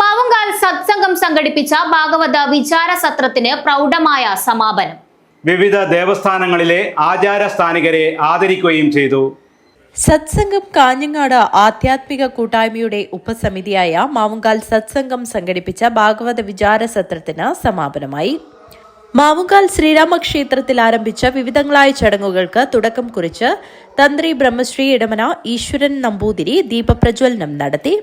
മാവുങ്കാൽ സത്സംഗം സംഘടിപ്പിച്ച ഭാഗവത വിചാര സത്രത്തിന് പ്രൗഢമായ സമാപനം. വിവിധ ദേവസ്ഥാനങ്ങളിലെ ആചാരസ്ഥാനികരെ ആദരിക്കുകയും ചെയ്തു. സത്സംഗം കാഞ്ഞങ്ങാട് ആധ്യാത്മിക കൂട്ടായ്മയുടെ ഉപസമിതിയായ മാവുങ്കാൽ സത്സംഗം സംഘടിപ്പിച്ച ഭാഗവത വിചാര സത്രത്തിന് സമാപനമായി. മാവുങ്കാൽ ശ്രീരാമക്ഷേത്രത്തിൽ ആരംഭിച്ച വിവിധങ്ങളായ ചടങ്ങുകൾക്ക് തുടക്കം കുറിച്ച് തന്ത്രി ബ്രഹ്മശ്രീ ഇടമന ഈശ്വരൻ നമ്പൂതിരി ദീപപ്രജ്വലനം നടത്തി.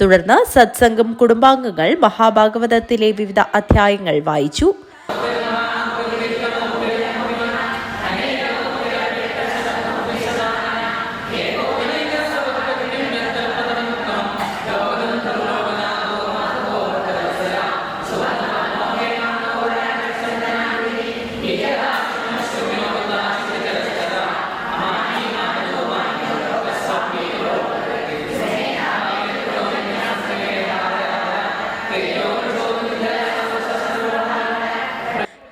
തുടർന്ന് സത്സംഗം കുടുംബാംഗങ്ങൾ മഹാഭാഗവതത്തിലെ വിവിധ അധ്യായങ്ങൾ വായിച്ചു.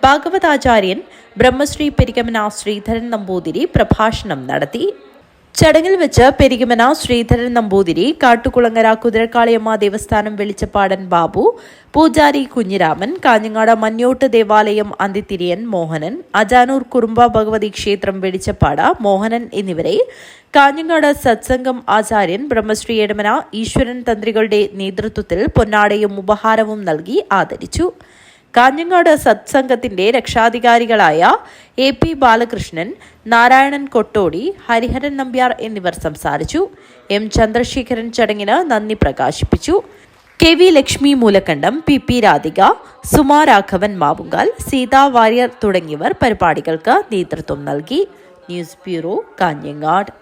ഭാഗവതാചാര്യൻ ബ്രഹ്മശ്രീ പെരികമന ശ്രീധരൻ നമ്പൂതിരി പ്രഭാഷണം നടത്തി. ചടങ്ങിൽ വെച്ച് പെരികമന ശ്രീധരൻ നമ്പൂതിരി കാട്ടുകുളങ്ങര കുതിരക്കാളിയമ്മ ദേവസ്ഥാനം വെളിച്ചപ്പാടൻ ബാബു പൂജാരി കുഞ്ഞിരാമൻ കാഞ്ഞങ്ങാട് മഞ്ഞോട്ട് ദേവാലയം അന്തിത്തിരിയൻ മോഹനൻ അജാനൂർ കുറുമ്പ ഭഗവതി ക്ഷേത്രം വെളിച്ചപ്പാട മോഹനൻ എന്നിവരെ കാഞ്ഞങ്ങാട് സത്സംഗം ആചാര്യൻ ബ്രഹ്മശ്രീ എടമന ഈശ്വരൻ തന്ത്രികളുടെ നേതൃത്വത്തിൽ പൊന്നാടയും ഉപഹാരവും നൽകി ആദരിച്ചു. കാഞ്ഞങ്ങാട് സത്സംഗത്തിന്റെ രക്ഷാധികാരികളായ എ പി ബാലകൃഷ്ണൻ നാരായണൻ കൊട്ടോടി ഹരിഹരൻ നമ്പ്യാർ എന്നിവർ സംസാരിച്ചു. എം ചന്ദ്രശേഖരൻ ചടങ്ങിന് നന്ദി പ്രകാശിപ്പിച്ചു. K V Lakshmi Moolakkandam P P Radhika Suma Raghavan Mavungal Seetha Warrier തുടങ്ങിയവർ പരിപാടികൾക്ക് നേതൃത്വം നൽകി. News bureau Kanhangad.